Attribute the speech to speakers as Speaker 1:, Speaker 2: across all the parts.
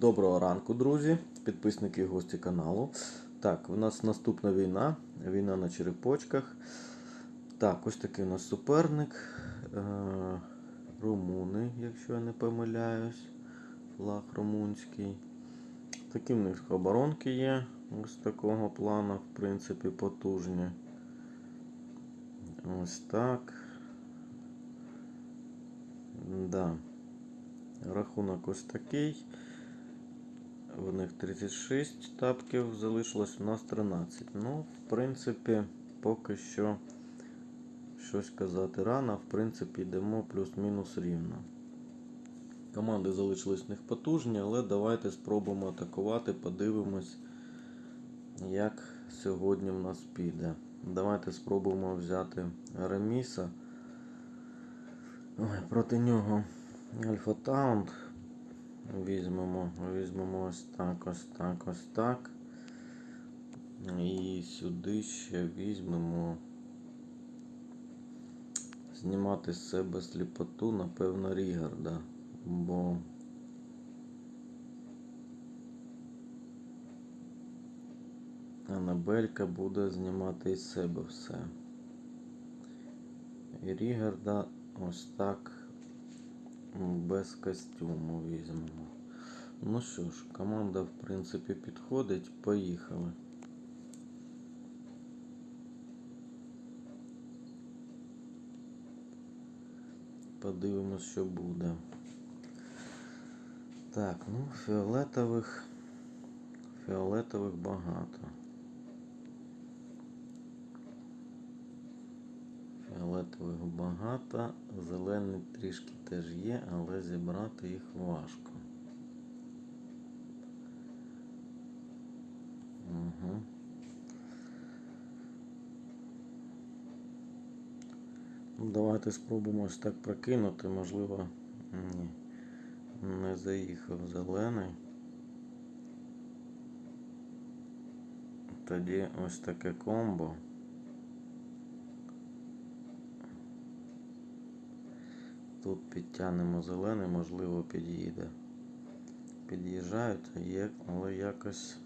Speaker 1: Доброго ранку, друзі, підписники і гості каналу. Так, у нас наступна війна, війна на черепочках. Так, ось такий у нас суперник. Е, румуни, якщо я не помиляюсь. Флаг румунський. Такі в них оборонки є. Ось такого плану, в принципі, потужні. Ось так. Да. Рахунок ось такий. В них 36 тапків залишилось, у нас 13. Ну, в принципі, поки що щось казати рано. В принципі, йдемо плюс-мінус рівно. Команди залишились в них потужні, але давайте спробуємо атакувати, подивимось, як сьогодні в нас піде. Давайте спробуємо взяти Реміса. Ой, проти нього Альфа Таунд. Візьмемо, візьмемо ось так, ось так, ось так. І сюди ще візьмемо. Знімати з себе сліпоту, напевно, Рігарда. Бо Анабелька буде знімати із себе все. І Рігарда ось так без костюму візьмемо. Ну що ж, команда в принципі підходить. Поїхали. Подивимось, що буде. Так, ну, фіолетових. Фіолетових багато. Фіолетових багато, зелений трішки теж є, але зібрати їх важко. Угу. Давайте спробуємо ось так прокинути, можливо, ні, не заїхав зелений. Тоді ось таке комбо. Тут підтягнемо зелений, можливо, під'їде. Під'їжджають, але якось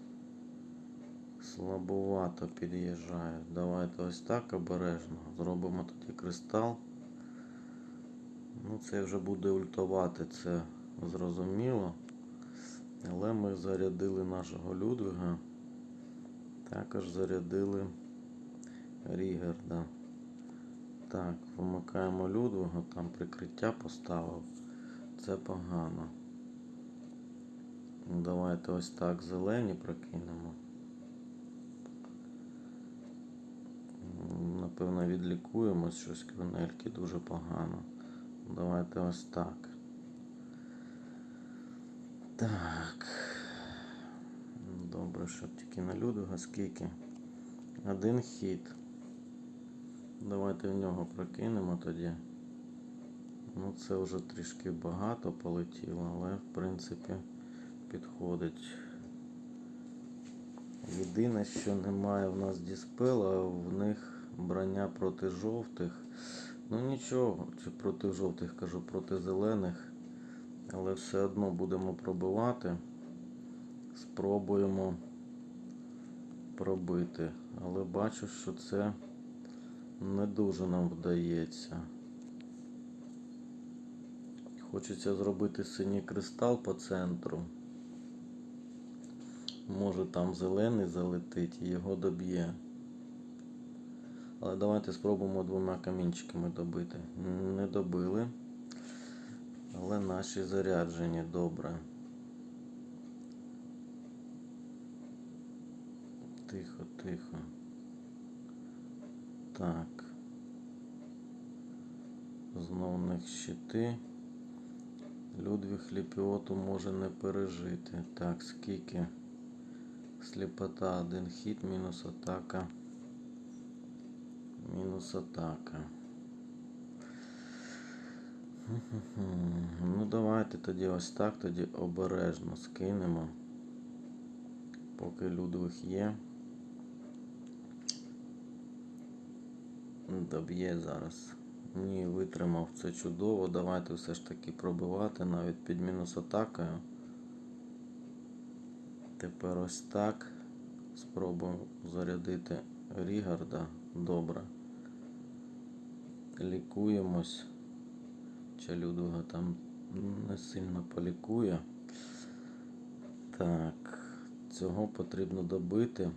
Speaker 1: слабовато під'їжджають. Давайте ось так обережно. Зробимо тоді кристал. Ну, це вже буде ультувати, це зрозуміло. Але ми зарядили нашого Людвига. Також зарядили Рігарда. Так, вимикаємо Людвига, там прикриття поставив. Це погано. Давайте ось так зелені прокинемо. Напевно, відлікуємось щось квинельки дуже погано. Давайте ось так. Так. Добре, що тільки на Людвига скільки. Один хід. Давайте в нього прокинемо тоді. Ну, це вже трішки багато полетіло, але в принципі підходить. Єдине, що немає в нас діспела, в них броня проти жовтих. Ну нічого, чи проти жовтих кажу, проти зелених. Але все одно будемо пробивати. Спробуємо пробити. Але бачу, що це не дуже нам вдається. Хочеться зробити синій кристал по центру. Може там зелений залетить і його доб'є. Але давайте спробуємо двома камінчиками добити. Не добили. Але наші заряджені добре. Тихо, тихо. Так. Знов них щити. Людвіг Ліпіоту може не пережити. Так, скільки? Сліпота, один хід, мінус атака. Мінус атака. Ну давайте тоді ось так, тоді обережно скинемо. Поки Людвиг є. Доб'є зараз. Ні, витримав це чудово. Давайте все ж таки пробивати навіть під мінус атакою. Тепер ось так. Спробуємо зарядити Рігарда. Добре. Лікуємось. Чалюдуга там не сильно полікує. Так, цього потрібно добити.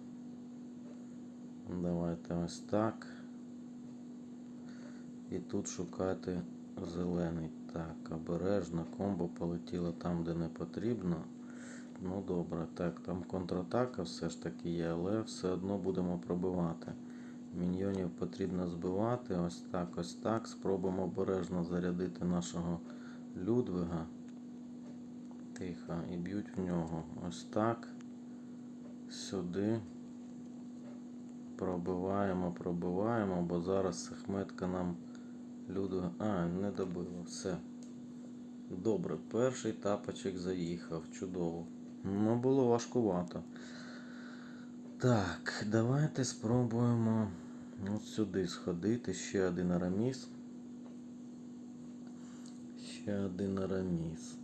Speaker 1: Давайте ось так. І тут шукати зелений. Так, обережно, комбо полетіло там, де не потрібно. Ну добре, так, там контратака все ж таки є, але все одно будемо пробивати. Міньйонів потрібно збивати. Ось так, ось так. Спробуємо обережно зарядити нашого Людвига. Тихо, і б'ють в нього. Ось так. Сюди. Пробиваємо, пробиваємо, бо зараз Сахметка нам Людвига. А, не добило. Все. Добре, перший тапочок заїхав. Чудово. Ну, було важкувато. Так, давайте спробуємо от сюди сходити. Ще один араміс. Ще один араміс.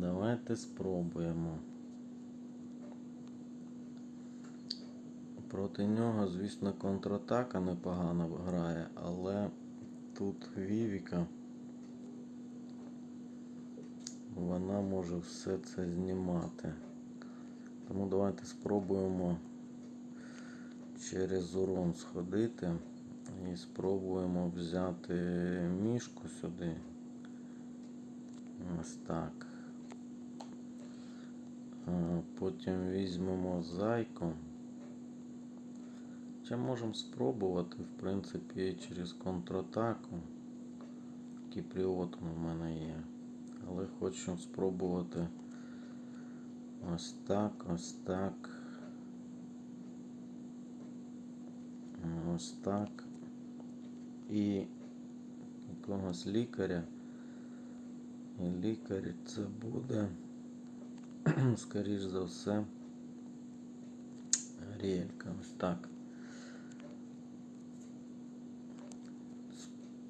Speaker 1: Давайте спробуємо. Проти нього, звісно, контратака непогано грає, але тут Вівіка. Вона може все це знімати. Тому давайте спробуємо через урон сходити і спробуємо взяти мішку сюди. Ось так. Потім візьмемо зайку. Чи можемо спробувати, в принципі, через контратаку. Кіпріотом у мене є. Але хочу спробувати ось так, ось так. Ось так. І якогось лікаря. І лікар це буде, скоріш за все, Рєлька. Ось так.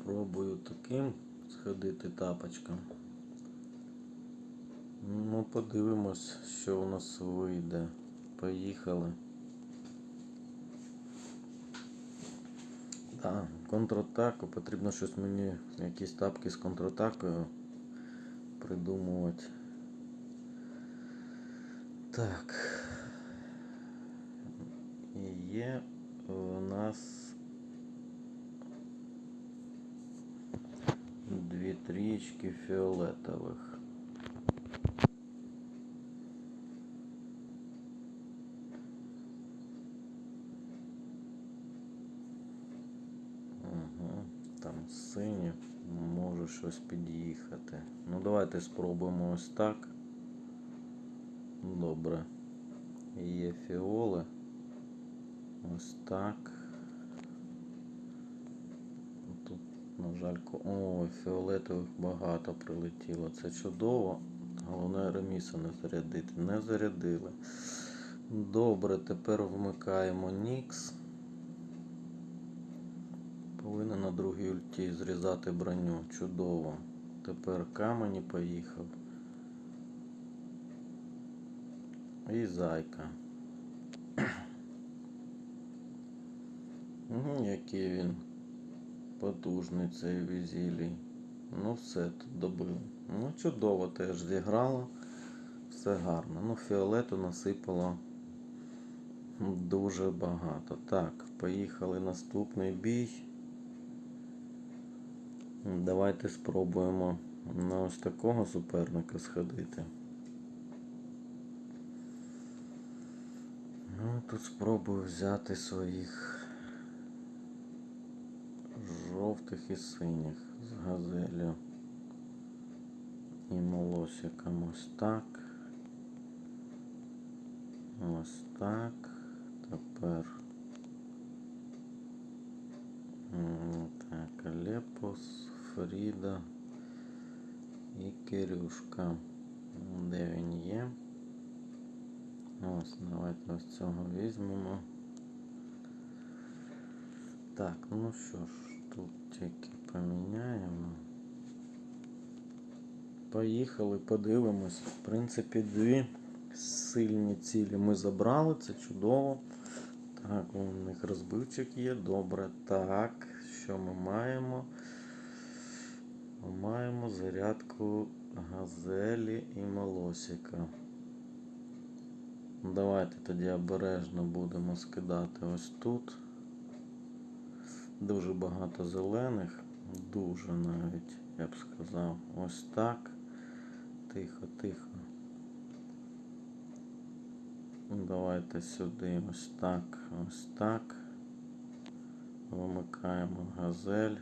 Speaker 1: Спробую таким сходити тапочком. Ну, подивимось, що у нас вийде. Поїхали. Так, контратаку. Потрібно щось мені, якісь тапки з контратакою придумувати. Так. І є у нас дві трічки фіолетових. Ага, там сині може щось під'їхати. Ну давайте спробуємо ось так. Добре. Є фіоли. Ось так. На жаль, о, фіолетових багато прилетіло. Це чудово. Головне реміса не зарядити. Не зарядили. Добре, тепер вмикаємо Нікс. Повинен на другій ульті зрізати броню. Чудово. Тепер камені поїхав. І зайка. Який він потужний цей візілій. Ну все, тут добили. Ну, чудово теж зіграло. Все гарно. Ну, фіолету насипало дуже багато. Так, поїхали наступний бій. Давайте спробуємо на ось такого суперника сходити. Ну, тут спробую взяти своїх жовтих і синіх з газелю і молосиком ось так. Ось так. Тепер так, Алепос, Фріда і Кирюшка. Де він є? Ось, давайте ось цього візьмемо. Так, ну що ж, тут тільки поміняємо. Поїхали, подивимось. В принципі, дві сильні цілі ми забрали, це чудово. Так, у них розбивчик є, добре. Так, що ми маємо? Ми маємо зарядку газелі і молосика. Давайте тоді обережно будемо скидати ось тут. Дуже багато зелених, дуже навіть, я б сказав. Ось так. Тихо, тихо. Давайте сюди ось так, ось так. Вимикаємо газель.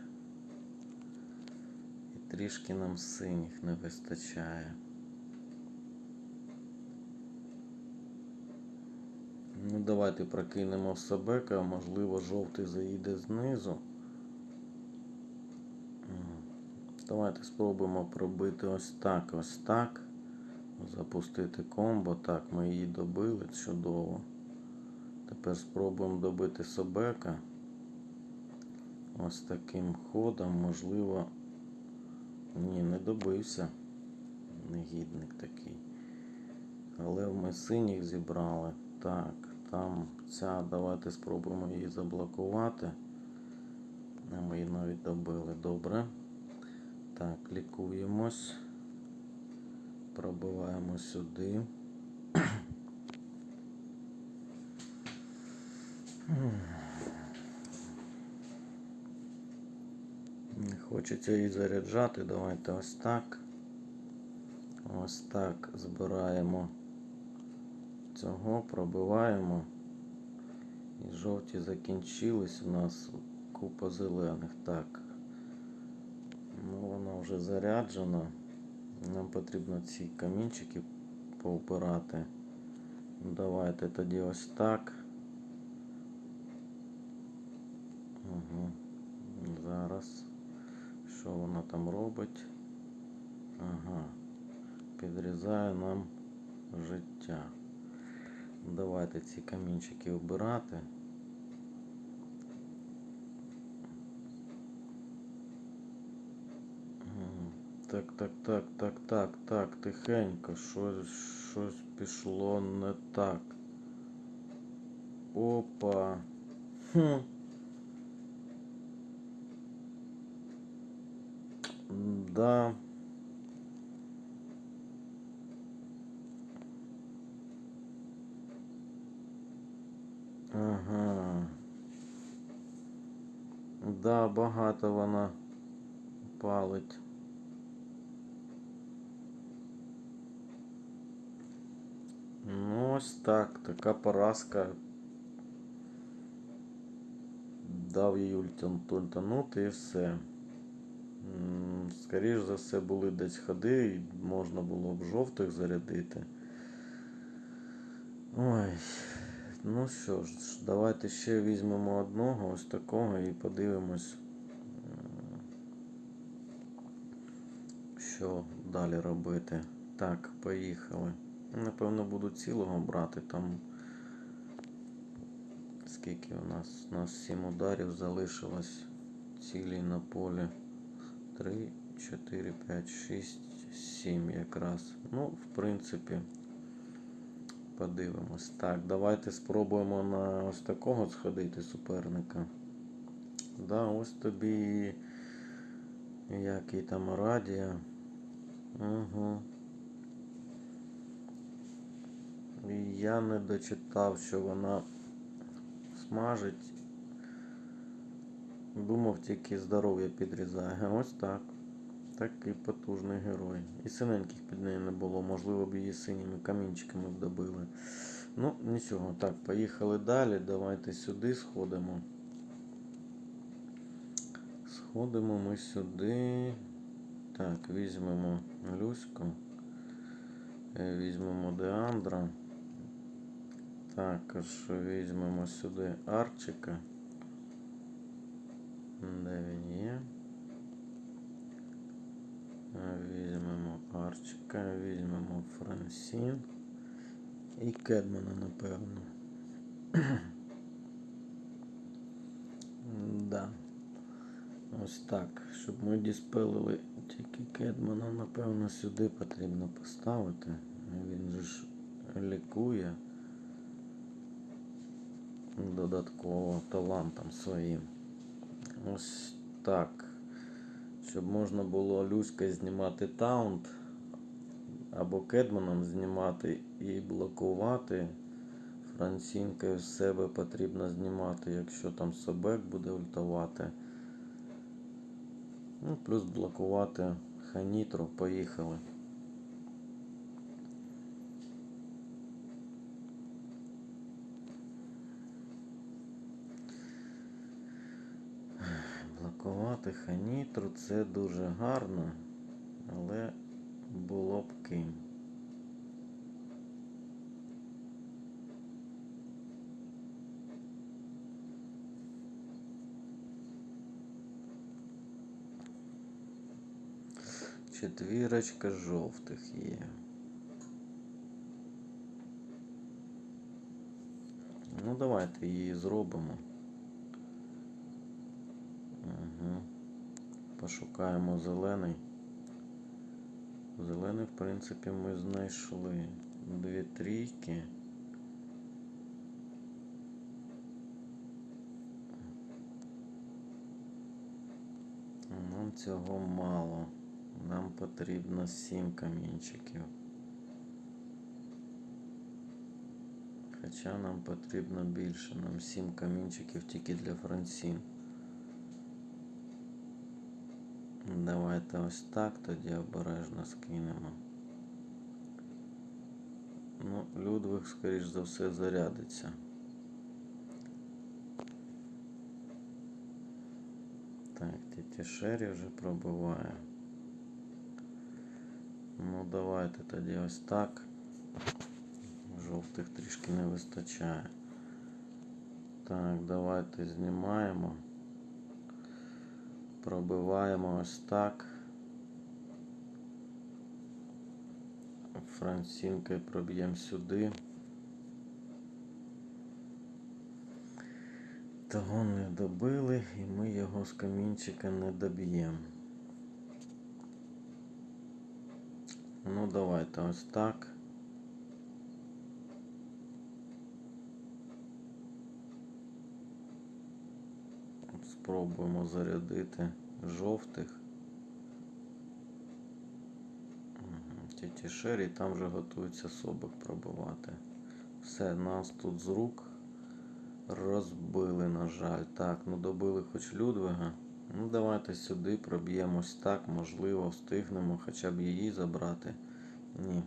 Speaker 1: І трішки нам синіх не вистачає. Ну, давайте прокинемо в Себека, можливо, жовтий заїде знизу. Давайте спробуємо пробити ось так, ось так. Запустити комбо. Так, ми її добили, чудово. Тепер спробуємо добити Собека. Ось таким ходом, можливо. Ні, не добився. Негідник такий. Але ми синіх зібрали. Так, там ця, давайте спробуємо її заблокувати. Ми її навіть добили. Добре. Так, лікуємось. Пробиваємо сюди. Не хочеться її заряджати. Давайте ось так. Ось так збираємо цього, пробиваємо. І жовті закінчились. У нас купа зелених. Так. Ну, вона вже заряджена. Нам потрібно ці камінчики поупирати. Давайте тоді ось так. Угу. Зараз. Що вона там робить? Ага. Підрізає нам життя. Давайте ці камінчики обирати. Так, так, так, так, так, так, тихенько. Щось, щось пішло не так. Опа. Хм. Да. Ага. Да, багато вона палить. Ну, ось так, така поразка. Дав їй ультан- і все. М, Скоріш за все були десь ходи, і можна було б жовтих зарядити. Ой, ну що ж, давайте ще візьмемо одного ось такого і подивимось, що далі робити. Так, поїхали. Напевно, буду цілого брати там. Скільки у нас? У нас 7 ударів залишилось цілі на полі. 3, 4, 5, 6, 7 якраз. Ну, в принципі, подивимось. Так, давайте спробуємо на ось такого сходити суперника. Да, ось тобі який там радія. Угу. І я не дочитав, що вона смажить. Думав, тільки здоров'я підрізає. Ось так. Такий потужний герой. І синеньких під нею не було. Можливо б її синіми камінчиками б добили. Ну, нічого. Так, поїхали далі. Давайте сюди сходимо. Сходимо ми сюди. Так, візьмемо Люську. Е, Візьмемо Деандра. Також візьмемо сюди Арчика. Де він є? Візьмемо Арчика, візьмемо Франсін і Кедмана, напевно. да. Ось так. Щоб ми діспелили тільки Кедмана, напевно, сюди потрібно поставити. Він же ж лікує додатково талантом своїм. Ось так. Щоб можна було Люська знімати таунт або Кедманом знімати і блокувати. Франсінкою з себе потрібно знімати, якщо там Собек буде ультувати. Ну, плюс блокувати Ханітру. Поїхали. Блокувати Ханітру це дуже гарно, але було б ким. Четвірочка жовтих є. Ну, давайте її зробимо. Пошукаємо зелений. Зелений, в принципі, ми знайшли дві трійки. Нам цього мало. Нам потрібно сім камінчиків. Хоча нам потрібно більше. Нам сім камінчиків тільки для Франсін. Давайте ось так тоді обережно скинемо. Ну, Людвиг, скоріш за все, зарядиться. Так, тітя Шері вже пробиває. Ну, давайте тоді ось так. Жовтих трішки не вистачає. Так, давайте знімаємо. Пробиваємо ось так. Франсінкою проб'ємо сюди. Того не добили і ми його з камінчика не доб'ємо. Ну, давайте ось так. Спробуємо зарядити жовтих. Тіті Шері там вже готується собак пробувати. Все, нас тут з рук розбили, на жаль. Так, ну добили хоч Людвига. Ну, давайте сюди проб'ємось так, можливо, встигнемо хоча б її забрати. Ні.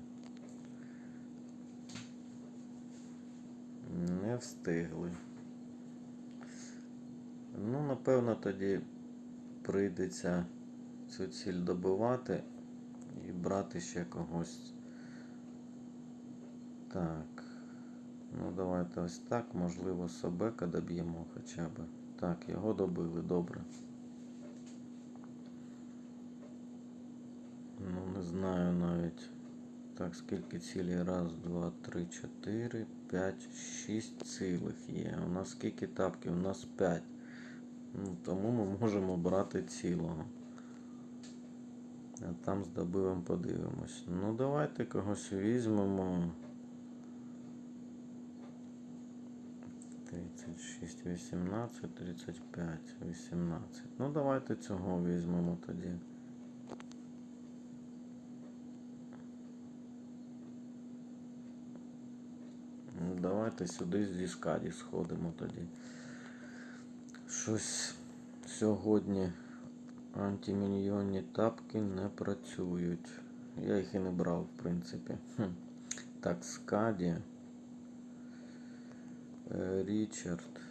Speaker 1: Не встигли. Ну, напевно, тоді прийдеться цю ціль добивати і брати ще когось. Так. Ну, давайте ось так. Можливо, Собека доб'ємо хоча б. Так, його добили, добре. Ну, не знаю навіть. Так, скільки цілей? Раз, два, три, чотири, п'ять, шість цілих є. У нас скільки тапків? У нас п'ять. Ну, тому ми можемо брати цілого. А там з добивом подивимось. Ну, давайте когось візьмемо. 36, 18, 35, 18. Ну, давайте цього візьмемо тоді. Давайте сюди зі скаді сходимо тоді. Щось сьогодні антиміньйонні тапки не працюють. Я їх і не брав, в принципі. Хм. Так, скаді. Е, Річард.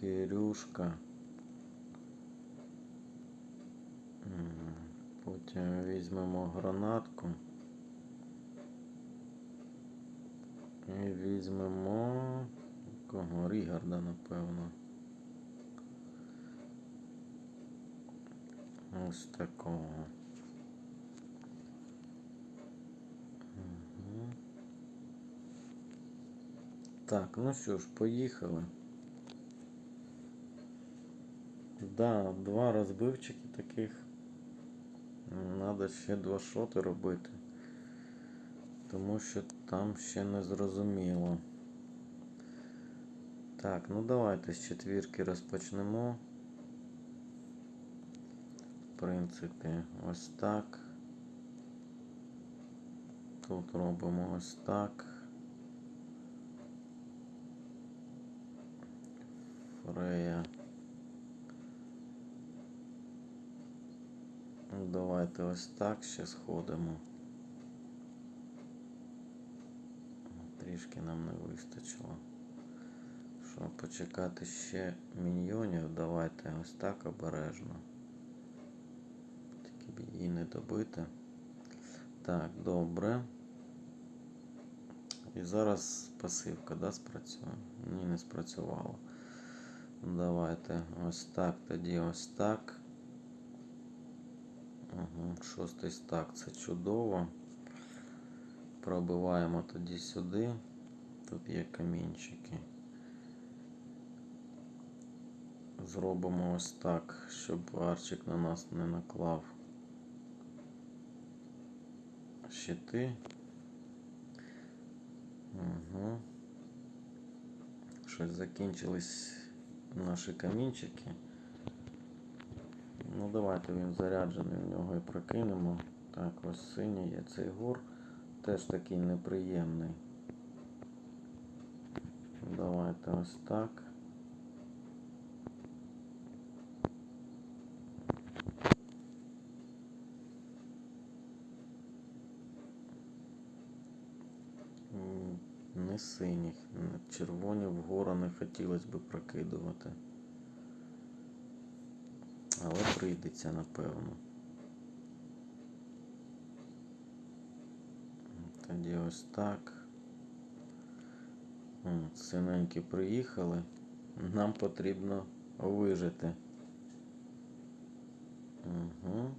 Speaker 1: Кирюшка. Потім візьмемо гранатку. І візьмемо кого? Рігарда, напевно. Ось такого. Мгм. Так, ну що ж, поїхали. Да, два розбивчики таких. Надо ще два шоти робити. Тому що там ще не зрозуміло. Так, ну давайте з четвірки розпочнемо. Принципі, ось так. Тут робимо ось так. Фрея. Ну, Давайте ось так ще сходимо. Трішки нам не вистачило. Щоб почекати ще міньйонів, давайте ось так обережно. Її не добити. Так, добре. І зараз пасивка, да, спрацює? Ні, не спрацювала. Давайте ось так, тоді ось так. Угу. Шостий стак це чудово. Пробиваємо тоді сюди. Тут є камінчики. Зробимо ось так, щоб арчик на нас не наклав щити. Угу. Щось закінчились наші камінчики. Ну давайте він заряджений в нього і прокинемо. Так, ось синій є цей гор. Теж такий неприємний. Давайте ось так. Синіх, червоні вгору не хотілося б прокидувати. Але прийдеться, напевно. Тоді ось так. Синенькі приїхали. Нам потрібно вижити. Угу.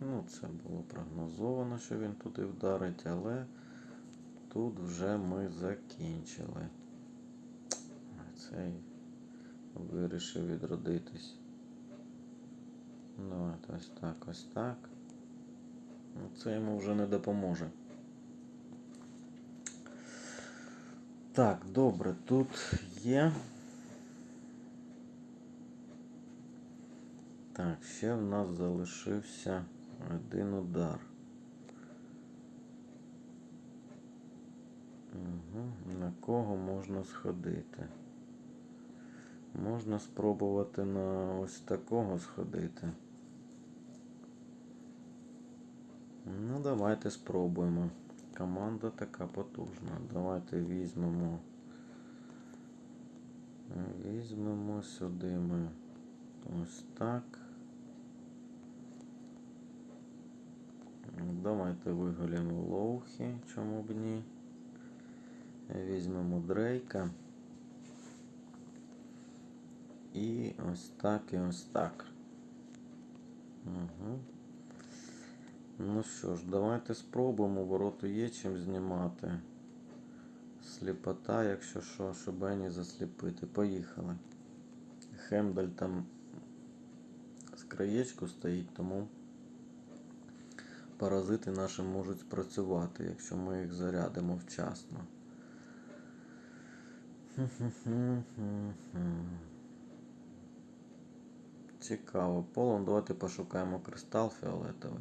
Speaker 1: Ну, це було прогнозовано, що він туди вдарить, але тут вже ми закінчили. Цей вирішив відродитись. Давайте ось так, ось так. Ну, Це йому вже не допоможе. Так, добре, тут є. Так, ще в нас залишився один удар. На кого можна сходити? Можна спробувати на ось такого сходити. Ну, давайте спробуємо. Команда така потужна. Давайте візьмемо. Візьмемо сюди ми ось так. Давайте виголимо лоухи, чому б ні. Візьмемо Дрейка. І ось так і ось так. Угу. Ну що ж, давайте спробуємо. Вороту є чим знімати. Сліпота, якщо що, щоб Ені засліпити. Поїхали. Хемдаль там з краєчку стоїть, тому паразити наші можуть спрацювати, якщо ми їх зарядимо вчасно. Цікаво. Полом давайте пошукаємо кристал фіолетовий.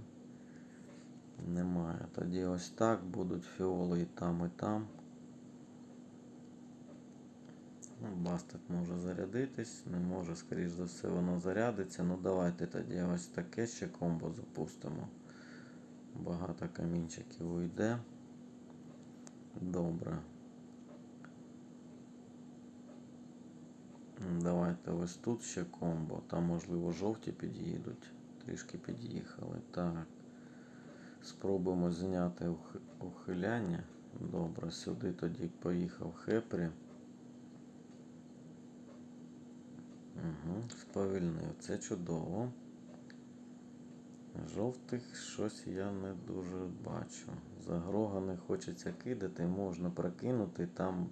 Speaker 1: Немає. Тоді ось так будуть фіоли і там, і там. Ну, Бастет може зарядитись, не може, скоріш за все, воно зарядиться. Ну давайте тоді ось таке ще комбо запустимо. Багато камінчиків уйде. Добре. Давайте ось тут ще комбо. Там, можливо, жовті під'їдуть. Трішки під'їхали. Так. Спробуємо зняти ухиляння. Добре, сюди тоді поїхав Хепрі. Угу, сповільнив. Це чудово. Жовтих щось я не дуже бачу. Загрога не хочеться кидати, можна прокинути, там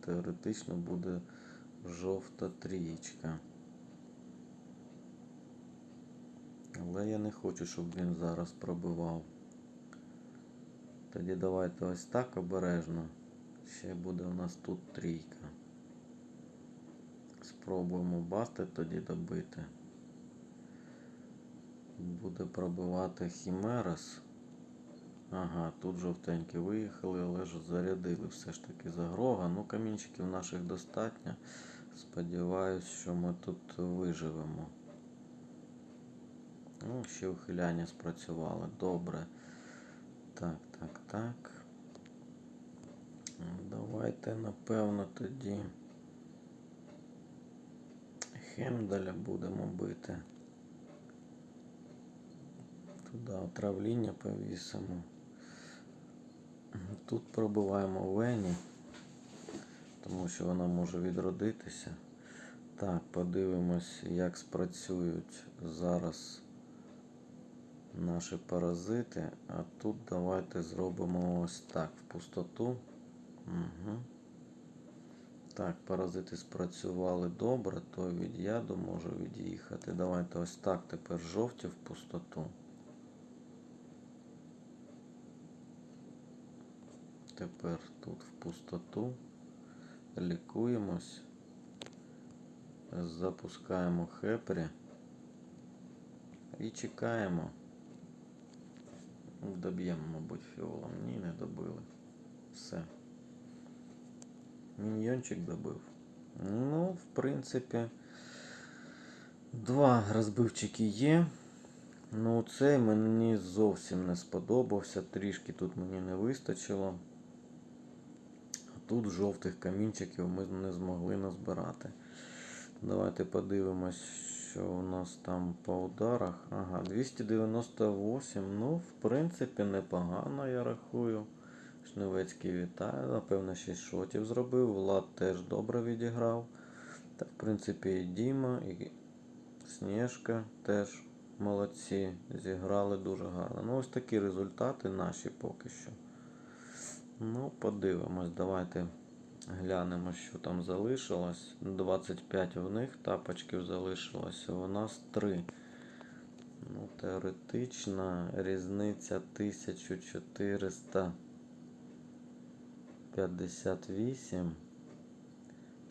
Speaker 1: теоретично буде жовта трієчка. Але я не хочу, щоб він зараз пробивав. Тоді давайте ось так обережно. Ще буде у нас тут трійка. Спробуємо басти тоді добити. Буде пробивати Хімерас. Ага, тут жовтенькі виїхали, але ж зарядили все ж таки загрога. Ну, камінчиків наших достатньо. Сподіваюсь, що ми тут виживемо. Ну, ще ухиляння спрацювали. Добре. Так, так, так. Давайте, напевно, тоді Хемдаля будемо бити. Туди отравління повісимо. Тут пробиваємо Вені, тому що вона може відродитися. Так, подивимось, як спрацюють зараз наші паразити. А тут давайте зробимо ось так в пустоту. Угу. Так, паразити спрацювали добре, той від яду може від'їхати. Давайте ось так тепер жовті в пустоту. Тепер тут в пустоту. Лікуємось. Запускаємо хепрі. І чекаємо. Доб'ємо, мабуть, фіолом. Ні, не добили. Все. Міньйончик добив. Ну, в принципі, два розбивчики є. Ну, цей мені зовсім не сподобався. Трішки тут мені не вистачило. Тут жовтих камінчиків ми не змогли назбирати. Давайте подивимось, що у нас там по ударах. Ага, 298. Ну, в принципі, непогано, я рахую. Шневецький вітаю. Напевно, 6 шотів зробив. Влад теж добре відіграв. Та, в принципі, і Діма, і Снежка теж молодці. Зіграли дуже гарно. Ну, ось такі результати наші поки що. Ну, подивимось. Давайте глянемо, що там залишилось. 25 в них тапочків залишилося. У нас 3. Ну, теоретична різниця 1400. 58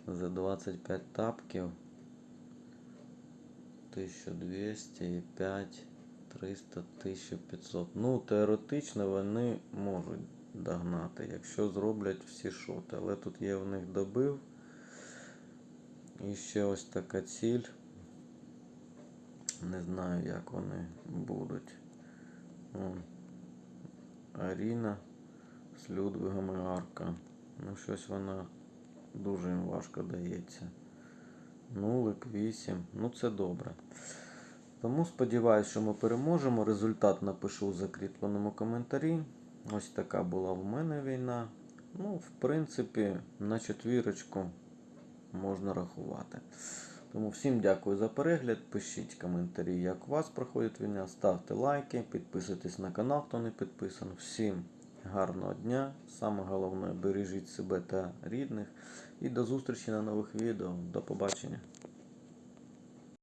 Speaker 1: за 25 тапків 1200 і 5 300 1500 ну теоретично вони можуть догнати якщо зроблять всі шоти але тут є в них добив і ще ось така ціль не знаю як вони будуть Вон, Аріна з Людвигом і Арка. Ну, щось вона дуже їм важко дається. Нулик, 8. Ну, це добре. Тому сподіваюся, що ми переможемо. Результат напишу у закріпленому коментарі. Ось така була в мене війна. Ну, в принципі, на четвірочку можна рахувати. Тому всім дякую за перегляд. Пишіть коментарі, як у вас проходить війна. Ставте лайки, підписуйтесь на канал, хто не підписаний. Всім гарного дня. Саме головне, бережіть себе та рідних. І до зустрічі на нових відео. До побачення.